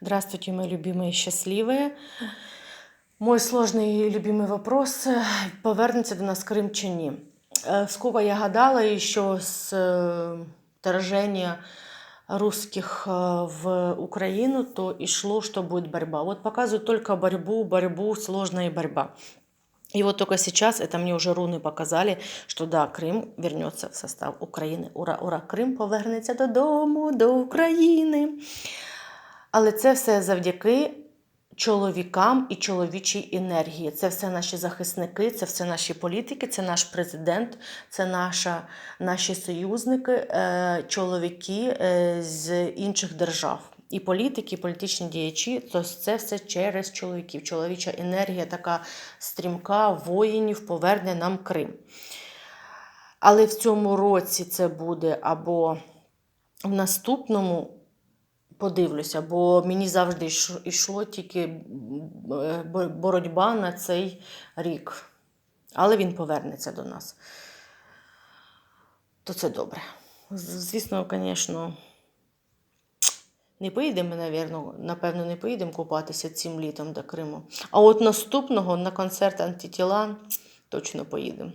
Здравствуйте, мои любимые и счастливые. Мой сложний і любимий вопрос е, повернеться до нас Крим чи ні. Е, Сколько я гадала, що з е, вторжения русских е, в Украину, то и шло, что будет борьба. Вот показывают только борьбу, борьбу, сложная борьба. И вот только сейчас, это мне уже руны показали, что да, Крим вернется в состав України. Ура, ура, Крим повернеться додому, до України. Але це все завдяки чоловікам і чоловічій енергії. Це все наші захисники, це все наші політики, це наш президент, це наша, наші союзники, е, чоловіки е, з інших держав. І політики, і політичні діячі, то це все через чоловіків. Чоловіча енергія така стрімка воїнів поверне нам Крим. Але в цьому році це буде або в наступному подивлюся, бо мені завжди йш- йшло тільки боротьба на цей рік. Але він повернеться до нас. То це добре. Звісно, звісно, не поїдемо, напевно, напевно, не поїдемо купатися цим літом до Криму. А от наступного на концерт антитіла точно поїдемо.